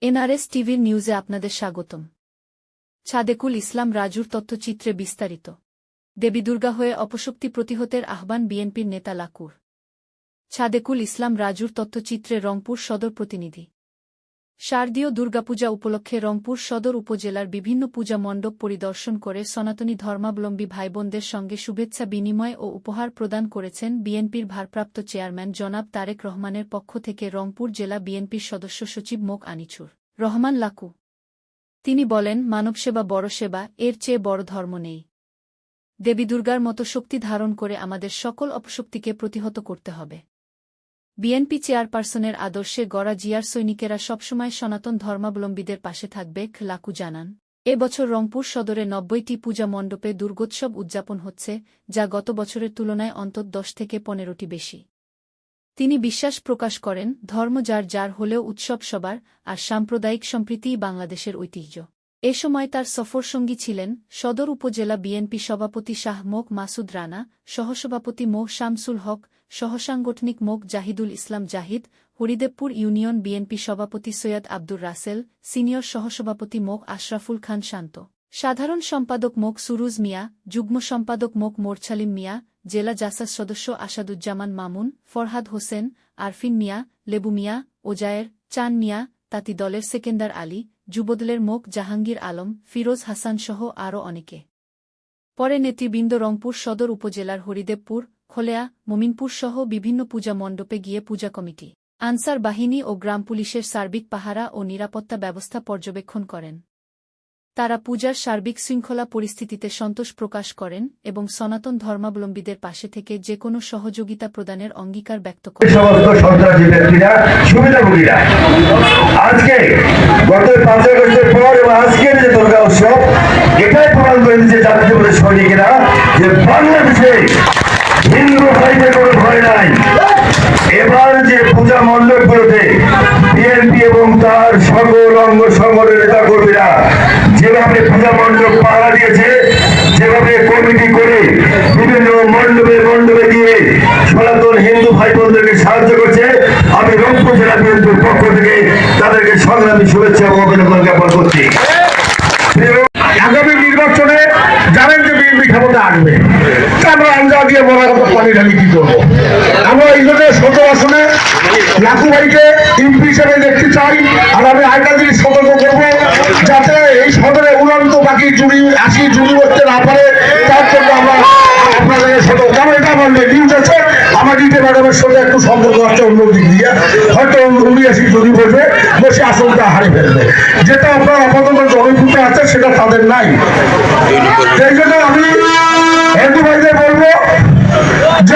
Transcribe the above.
NRS টিভির নিউজে আপনাদের স্বাগতম। ছাদেকুল ইসলাম রাজুর তথ্যচিত্রে বিস্তারিত। দেবী দুর্গা হয়ে অপশক্তি প্রতিহতের আহ্বান বিএনপির নেতা লাকুর। ছাদেকুল ইসলাম রাজুর তথ্যচিত্রে রংপুর সদর প্রতিনিধি। শারদীয় দুর্গাপূজা উপলক্ষে রংপুর সদর উপজেলার বিভিন্ন পূজা মণ্ডপ পরিদর্শন করে সনাতনী ধর্মাবলম্বী ভাইবোনদের সঙ্গে শুভেচ্ছা বিনিময় ও উপহার প্রদান করেছেন বিএনপির ভারপ্রাপ্ত চেয়ারম্যান জনাব তারেক রহমানের পক্ষ থেকে রংপুর জেলা বিএনপির সদস্য সচিব মোক আনিছুর রহমান লাকু। তিনি বলেন, মানবসেবা বড় সেবা, এর চেয়ে বড় ধর্ম নেই। দেবী দুর্গার মতো শক্তি ধারণ করে আমাদের সকল অপশক্তিকে প্রতিহত করতে হবে। বিএনপি চেয়ারপারসনের আদর্শে গড়া জিয়ার সৈনিকেরা সবসময় সনাতন ধর্মাবলম্বীদের পাশে থাকবে লাকু জানান। এ বছর রংপুর সদরে নব্বইটি পূজা মণ্ডপে দুর্গোৎসব উদযাপন হচ্ছে, যা গত বছরের তুলনায় অন্তত দশ থেকে পনেরোটি বেশি। তিনি বিশ্বাস প্রকাশ করেন, ধর্ম যার যার হলেও উৎসব সবার, আর সাম্প্রদায়িক সম্প্রীতিই বাংলাদেশের ঐতিহ্য। এ সময় তার সফরসঙ্গী ছিলেন সদর উপজেলা বিএনপি সভাপতি শাহ মোক মাসুদ রানা, সহসভাপতি মোহ শামসুল হক, সহসাংগঠনিক মোক জাহিদুল ইসলাম জাহিদ, হরিদেবপুর ইউনিয়ন বিএনপি সভাপতি সৈয়দ আব্দুর রাসেল, সিনিয়র সহসভাপতি মোক আশরাফুল খান শান্ত। সাধারণ সম্পাদক মোক সুরুজ মিয়া, যুগ্ম সম্পাদক মোক মোরছালিম মিয়া, জেলা জাসাস সদস্য আসাদুজ্জামান মামুন, ফরহাদ হোসেন, আরফিন মিয়া, লেবু মিয়া, ওজায়ের, চান মিয়া তাতি দলের সেকেন্দার আলী, যুবদলের মোক জাহাঙ্গীর আলম, ফিরোজ হাসানসহ আরও অনেকে। পরে নেতৃবৃন্দ রংপুর সদর উপজেলার হরিদেবপুর, খোলেয়া, মমিনপুর সহ বিভিন্ন পূজা মণ্ডপে গিয়ে পূজা কমিটি, আনসার বাহিনী ও গ্রাম পুলিশের সার্বিক পাহারা ও নিরাপত্তা ব্যবস্থা পর্যবেক্ষণ করেন। তারা পূজার সার্বিক শৃঙ্খলা পরিস্থিতিতে সন্তোষ প্রকাশ করেন এবং সনাতন ধর্মাবলম্বীদের পাশে থেকে যে কোনো সহযোগিতা প্রদানের অঙ্গীকার ব্যক্ত করেন। যে করে এবার যে পূজা মণ্ডপগুলোতে বিএনপি এবং তার সকল অঙ্গ সংগঠনের নেতা যেভাবে পূজা মণ্ডপ পাহারা দিয়েছে। যেভাবে কমিটি করে বিভিন্ন মণ্ডপে মণ্ডপে দিয়ে সনাতন হিন্দু ভাই বোনদেরকে সাহায্য করছে, আমি রংপুর জেলা বিএনপির পক্ষ থেকে তাদেরকে সংগ্রামী শুভেচ্ছা এবং অভিনন্দন জ্ঞাপন করছি। আগামী নির্বাচনে জানেন যে বিএনপি ক্ষমতা আসবে। আমরা আঞ্জা দিয়ে বলা কথা পানি ঢালি কি করব? আমরা এই জন্য সদর আসনে লাকু ভাইকে এমপি হিসেবে পাখি চুরি আসি চুরি করতে না পারে তার জন্য আমরা আপনাদের সতর্ক কারণ এটা আমার নিউজ আছে আমার দিতে ম্যাডামের সঙ্গে একটু সম্পর্ক আছে অন্য দিক দিয়ে। হয়তো উনি আসি চুরি করবে বসে আসনটা হারিয়ে ফেলবে। যেটা আপনার আপাতত জনভূত আছে সেটা তাদের নাই। সেই জন্য আমি হিন্দু ভাইদের বলব যে